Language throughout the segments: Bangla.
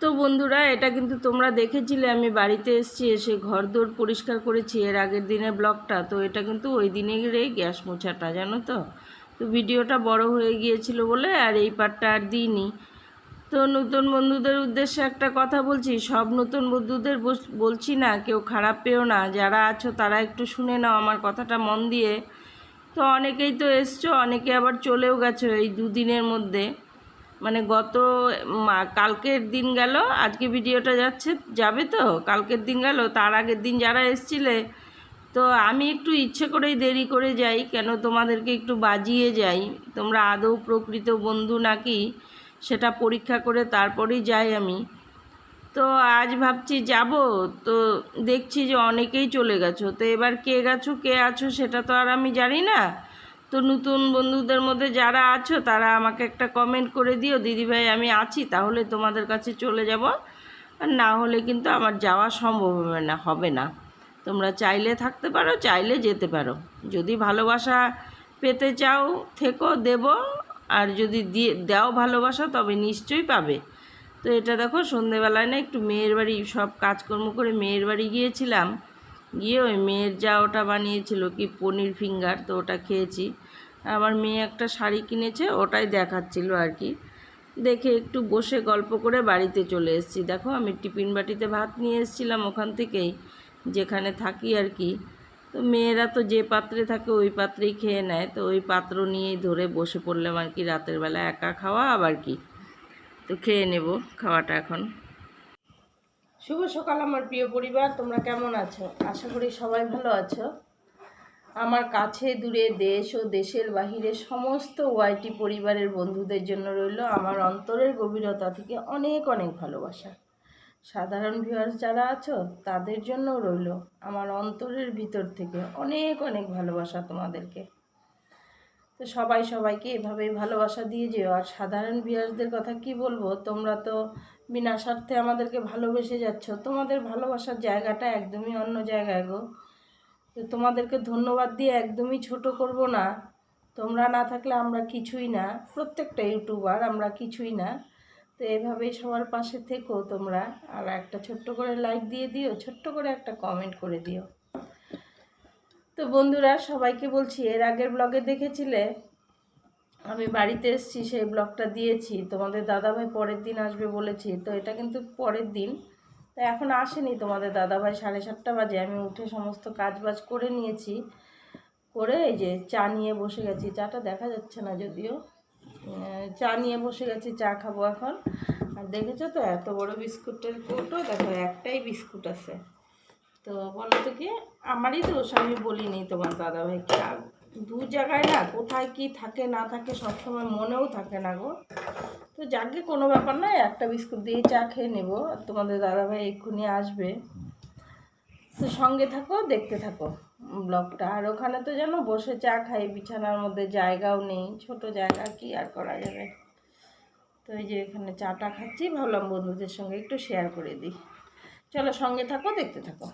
তো বন্ধুরা, এটা কিন্তু তোমরা দেখেছিলে, আমি বাড়িতে এসেছি, এসে ঘর দৌড় পরিষ্কার করেছি, এর আগের দিনের ব্লগটা। তো এটা কিন্তু ওই দিনেরই গ্যাস মোছাটা, জানো তো? তো ভিডিওটা বড় হয়ে গিয়েছিল বলে আর এই পার্টটা আর দিইনি। তো নতুন বন্ধুদের উদ্দেশ্যে একটা কথা বলছি, সব নতুন বন্ধুদের বলছি না, কেউ খারাপ পেও না, যারা আছো তারা একটু শুনে নাও আমার কথাটা মন দিয়ে। তো অনেকেই তো এসছো, অনেকে আবার চলেও গেছো এই দুদিনের মধ্যে। মানে গত কালকের দিন গেল, আজকে ভিডিওটা যাচ্ছে, যাবে তো? কালকের দিন গেল, তার আগের দিন যারা এসছিলে, তো আমি একটু ইচ্ছে করেই দেরি করে যাই, কেন তোমাদেরকে একটু বাজিয়ে যাই। তোমরা আদৌ প্রকৃত বন্ধু নাকি? সেটা পরীক্ষা করে তারপরেই যাই আমি। তো আজ ভাবছি যাব, তো দেখছি যে অনেকেই চলে গেছো। তো এবার কে গেছো, কে আছো, সেটা তো আর আমি জানি না। তো নতুন বন্ধুদের মধ্যে যারা আছো, তারা আমাকে একটা কমেন্ট করে দিও। দিদিভাই, আমি আছি, তাহলে তোমাদের কাছে চলে যাব। আর না হলে কিন্তু আমার যাওয়া সম্ভব হবে না হবে না। তোমরা চাইলে থাকতে পারো, চাইলে যেতে পারো। যদি ভালোবাসা পেতে চাও, থেকো, দেব। আর যদি দিয়ে, দাও ভালোবাসা, তবে নিশ্চয়ই পাবে। তো এটা দেখো, সন্ধেবেলায় না একটু মেয়ের বাড়ি, সব কাজকর্ম করে মেয়ের বাড়ি গিয়েছিলাম। গিয়ে ওই মেয়ের যা ওটা বানিয়েছিল কি পনির ফিঙ্গার, তো ওটা খেয়েছি। আমার মেয়ে একটা শাড়ি কিনেছে, ওটাই দেখাচ্ছিল আর কি। দেখে একটু বসে গল্প করে বাড়িতে চলে এসেছি। দেখো, আমি টিফিন বাটিতে ভাত নিয়ে এসেছিলাম ওখান থেকেই, যেখানে থাকি আর কি। তো মেয়েরা তো যে পাত্রে থাকে ওই পাত্রেই খেয়ে নেয়, তো ওই পাত্র নিয়েই ধরে বসে পড়লাম আর কি রাতের বেলা একা খাওয়া আবার কি। তো খেয়ে নেব খাওয়াটা এখন। শুভ সকাল আমার প্রিয় পরিবার, তোমরা কেমন আছো? আশা করি সবাই ভালো আছো। আমার কাছে, দূরে দেশ ও দেশের বাহিরে সমস্ত ওয়াইটি পরিবারের বন্ধুদের জন্য রইল আমার অন্তরের গভীরতা থেকে অনেক অনেক ভালোবাসা। সাধারণ ভিউয়ার্স যারা আছো, তাদের জন্য রইল আমার অন্তরের ভিতর থেকে অনেক অনেক ভালোবাসা তোমাদেরকে। তো সবাই সবাইকে এভাবেই ভালোবাসা দিয়ে যেও। আর সাধারণ ভিউয়ার্সদের কথা কি বলব? তোমরা তো বিনা স্বার্থে আমাদেরকে ভালোবেসে যাচ্ছ। তোমাদের ভালোবাসার জায়গাটা একদমই অন্য জায়গায় গো। তো তোমাদেরকে ধন্যবাদ দিয়ে একদমই ছোট করব না। তোমরা না থাকলে আমরা কিছুই না। প্রত্যেকটা ইউটিউবার আমরা কিছুই না। তো এভাবেই সবার পাশে থেকো তোমরা। আর একটা ছোট্ট করে লাইক দিয়ে দিও, ছোট্ট করে একটা কমেন্ট করে দিও। তো বন্ধুরা, সবাইকে বলছি, এর আগের ব্লগে দেখেছিলে? আমি বাড়িতে এসেছি, সেই ব্লগটা দিয়েছি। তোমাদের দাদাভাই পরের দিন আসবে বলেছি, তো এটা কিন্তু পরের দিন। তো এখন আসেনি তোমাদের দাদাভাই, সাড়ে সাতটা বাজে। আমি উঠে সমস্ত কাজ বাজ করে নিয়েছি, করে এই যে চা নিয়ে বসে গেছি। চাটা দেখা যাচ্ছে না যদিও। চা নিয়ে বসে গেছি, চা খাব এখন। আর দেখেছ তো, এত বড় বিস্কুটের কৌটো? দেখো, একটাই বিস্কুট আছে। তো বলো তো কি, আমারই দোষ, আমি বলিনি তোমার দাদাভাইকে দু জায়গায় না, কোথায় কি থাকে, না থাকে, সবসময় মনেও থাকে না গো। তো যাকে কোনো ব্যাপার নয়, একটা বিস্কুট দিয়ে চা খেয়ে নেব তোমাদের দাদাভাই এক্ষুনি আসবে। তো সঙ্গে থাকো, দেখতে থাকো ব্লগটা। আর ওখানে তো যেন বসে চা খাই, বিছানার মধ্যে জায়গাও নেই, ছোট জায়গা, কি আর করা যাবে? তো এই যে এখানে চাটা খাচ্ছি, ভাবলাম বন্ধুদের সঙ্গে একটু শেয়ার করে দিই। চলো সঙ্গে থাকো, দেখতে থাকো।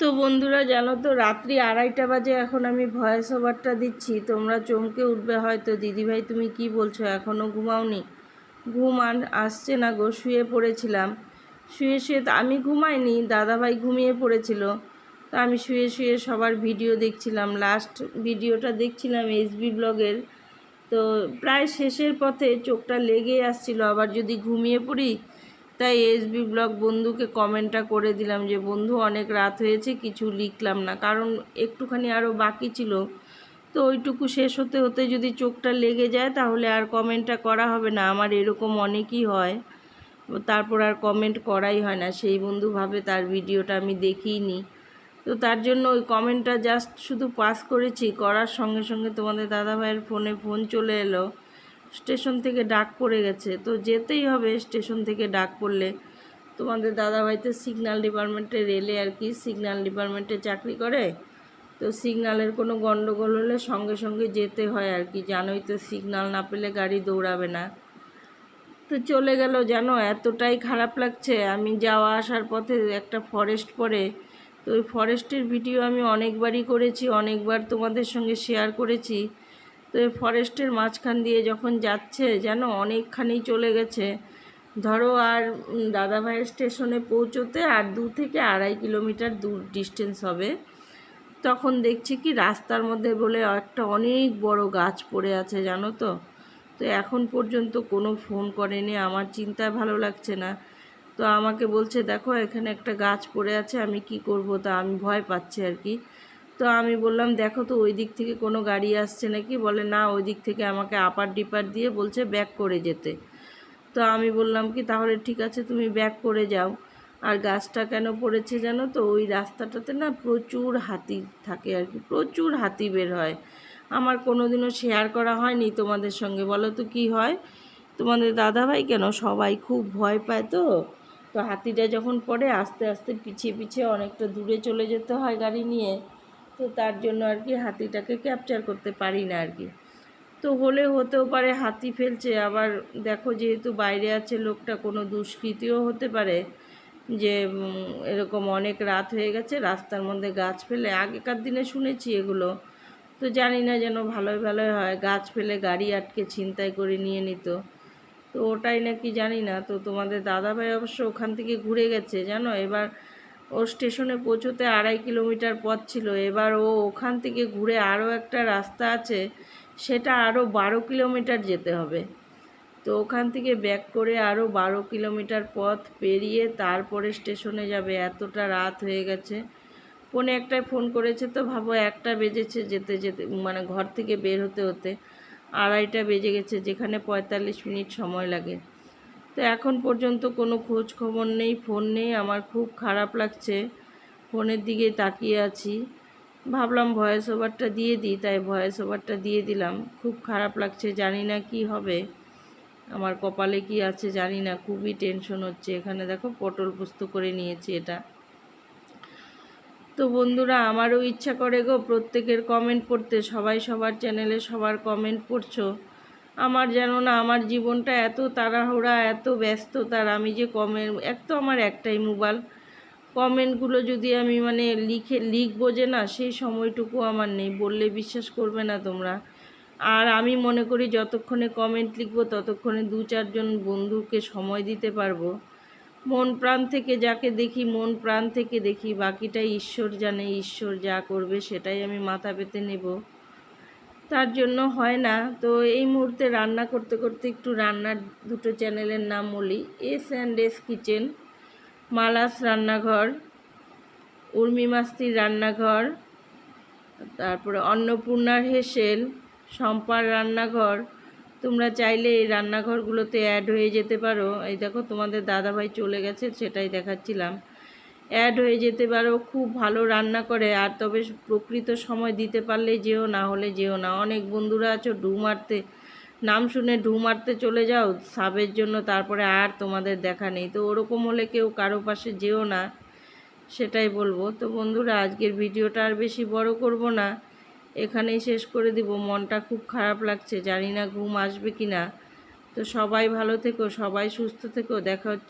তো বন্ধুরা, জানো তো, রাত্রি আড়াইটা বাজে, এখন আমি ভয়েস ওভারটা দিচ্ছি। তোমরা চমকে উঠবে হয়তো। দিদিভাই, তুমি কি বলছো? এখনও ঘুমাওনি? ঘুম আসছে না গো, শুয়ে পড়েছিলাম। শুয়ে শুয়ে আমি ঘুমাইনি, দাদাভাই ঘুমিয়ে পড়েছিল। তো আমি শুয়ে শুয়ে সবার ভিডিও দেখছিলাম। লাস্ট ভিডিওটা দেখছিলাম এসবি ব্লগের তো প্রায় শেষের পথে চোখটা লেগে আসছিল। আবার যদি ঘুমিয়ে পড়ি তাই এসবি ব্লগ বন্ধুকে কমেন্টটা করে দিলাম যে, বন্ধু, অনেক রাত হয়েছে, কিছু লিখলাম না। কারণ একটুখানি আরও বাকি ছিল। তো ওইটুকু শেষ হতে হতে যদি চোখটা লেগে যায়, তাহলে আর কমেন্টটা করা হবে না। আমার এরকম অনেকই হয়। তারপর আর কমেন্ট করাই হয় না। সেই বন্ধু ভাবে তার ভিডিওটা আমি দেখিইনি তো তার জন্য ওই কমেন্টটা জাস্ট শুধু পাস করেছি। করার সঙ্গে সঙ্গে তোমাদের দাদাভাইয়ের ফোনে ফোন চলে এলো। স্টেশন থেকে ডাক পড়ে গেছে। তো যেতেই হবে স্টেশন থেকে ডাক পড়লে। তোমাদের দাদাভাই তো সিগন্যাল ডিপার্টমেন্টে রেলে আর কি সিগন্যাল ডিপার্টমেন্টে চাকরি করে। তো সিগন্যালের কোনো গণ্ডগোল হলে সঙ্গে সঙ্গে যেতে হয় আর কি। জানোই তো সিগন্যাল না পেলে গাড়ি দৌড়াবে না। তো চলে গেল, জানো, এতটাই খারাপ লাগছে। আমি যাওয়া আসার পথে একটা ফরেস্ট পড়ে। তো ওই ফরেস্টের ভিডিও আমি অনেকবারই করেছি, অনেকবার তোমাদের সঙ্গে শেয়ার করেছি। তো এই ফরেস্টের মাঝখান দিয়ে যখন যাচ্ছে, যেন অনেকখানি চলে গেছে। ধরো আর দাদাভাইয়ের স্টেশনে পৌঁছোতে আর দু থেকে আড়াই কিলোমিটার দূর ডিস্টেন্স হবে। তখন দেখছি কি রাস্তার মধ্যে বলে একটা অনেক বড় গাছ পড়ে আছে, জানো তো? তো এখন পর্যন্ত কোনো ফোন করেনি, আমার চিন্তায় ভালো লাগছে না। তো আমাকে বলছে, দেখো, এখানে একটা গাছ পড়ে আছে, আমি কি করব? তা আমি ভয় পাচ্ছি আর কি। তো আমি বললাম, দেখো তো, ওই দিক থেকে কোনো গাড়ি আসছে নাকি? বলে, না, ওই দিক থেকে আমাকে আপার ডিপার দিয়ে বলছে ব্যাক করে যেতে। তো আমি বললাম কি, তাহলে ঠিক আছে, তুমি ব্যাক করে যাও। আর গাছটা কেন পড়েছে জানো তো, ওই রাস্তাটাতে না প্রচুর হাতি থাকে আর কি, প্রচুর হাতি বের হয়। আমার কোনোদিনও শেয়ার করা হয়নি তোমাদের সঙ্গে, বলো তো কী হয়? তোমাদের দাদাভাই কেন? সবাই খুব ভয় পায় তো। তো হাতিটা যখন পড়ে, আস্তে আস্তে পিছিয়ে পিছিয়ে অনেকটা দূরে চলে যেতে হয় গাড়ি নিয়ে। তো তার জন্য আর কি হাতিটাকে ক্যাপচার করতে পারি না আর কি। তো হলে হতেও পারে হাতি ফেলছে, আবার দেখো যেহেতু বাইরে আছে লোকটা, কোনো দুষ্কৃতিও হতে পারে যে এরকম অনেক রাত হয়ে গেছে, রাস্তার মধ্যে গাছ ফেলে। আগেকার দিনে শুনেছি এগুলো। তো জানি না যেন ভালোই ভালোই হয়, গাছ ফেলে গাড়ি আটকে ছিনতাই করে নিয়ে নিত। তো ওটাই নাকি জানি না। তো তোমাদের দাদাভাই অবশ্য ওখান থেকে ঘুরে গেছে, জানো? এবার ও স্টেশনে পৌঁছোতে আড়াই কিলোমিটার পথ ছিল। এবার ও ওখান থেকে ঘুরে আরও একটা রাস্তা আছে, সেটা আরও বারো কিলোমিটার যেতে হবে। তো ওখান থেকে ব্যাক করে আরও বারো কিলোমিটার পথ পেরিয়ে তারপরে স্টেশনে যাবে। এতটা রাত হয়ে গেছে। ফোনে একটাই ফোন করেছে তো, ভাবো একটা বেজেছে যেতে যেতে মানে ঘর থেকে বের হতে হতে আড়াইটা বেজে গেছে, যেখানে পঁয়তাল্লিশ মিনিট সময় লাগে। তো এখন পর্যন্ত কোনো খোঁজ খবর নেই, ফোন নেই। আমার খুব খারাপ লাগছে। ফোনের দিকে তাকিয়ে আছি। ভাবলাম ভয়েস ওভারটা দিয়ে দিই, তাই ভয়েস ওভারটা দিয়ে দিলাম। খুব খারাপ লাগছে, জানি না কি হবে। আমার কপালে কি আছে জানি না, খুবই টেনশন হচ্ছে। এখানে দেখো পটল পুস্ত করে নিয়েছি এটা। তো বন্ধুরা, আমারও ইচ্ছা করে গো প্রত্যেকের কমেন্ট পড়তে। সবাই সবার চ্যানেলে সবার কমেন্ট পড়ছো। আমার যেন না, আমার জীবনটা এত তাড়াহুড়া, এত ব্যস্ততার, আমি যে কমেন্ট এক তো আমার একটাই মোবাইল কমেন্টগুলো যদি আমি মানে লিখে, লিখব যে না, সেই সময়টুকু আমার নেই, বললে বিশ্বাস করবে না তোমরা। আর আমি মনে করি যতক্ষণে কমেন্ট লিখব, ততক্ষণে দু চারজন বন্ধুকে সময় দিতে পারব। মন প্রাণ থেকে যাকে দেখি, মন প্রাণ থেকে দেখি, বাকিটা ঈশ্বর জানে, ঈশ্বর যা করবে সেটাই আমি মাথা পেতে নেব। তার জন্য হয় না। তো এই মুহূর্তে রান্না করতে করতে একটু রান্নার দুটো চ্যানেলের নাম বলি। S and S kitchen, Mala's রান্নাঘর, উর্মি মাস্তির রান্নাঘর, তারপরে অন্নপূর্ণার হেসেল, শম্পার রান্নাঘর। তোমরা চাইলে এই রান্নাঘরগুলোতে অ্যাড হয়ে যেতে পারো। এই দেখো তোমাদের দাদাভাই চলে গেছে, সেটাই দেখাচ্ছিলাম। অ্যাড হয়ে যেতে পারো, খুব ভালো রান্না করে, আর তবে প্রকৃত সময় দিতে পারলে যেও না, হলে যেও না। অনেক বন্ধুরা আছো ডু মারতে, নাম শুনে ডু মারতে চলে যাও, সাবের জন্য তারপরে আর তোমাদের দেখা নেই। তো ওরকম হলে কেউ কারও পাশে যেও না, সেটাই বলব। তো বন্ধুরা, আজকের ভিডিওটা আর বেশি বড় করব না, এখানেই শেষ করে দিব। মনটা খুব খারাপ লাগছে, জানি না ঘুম আসবে কি না তো সবাই ভালো থেকো, সবাই সুস্থ থেকো, দেখা হচ্ছে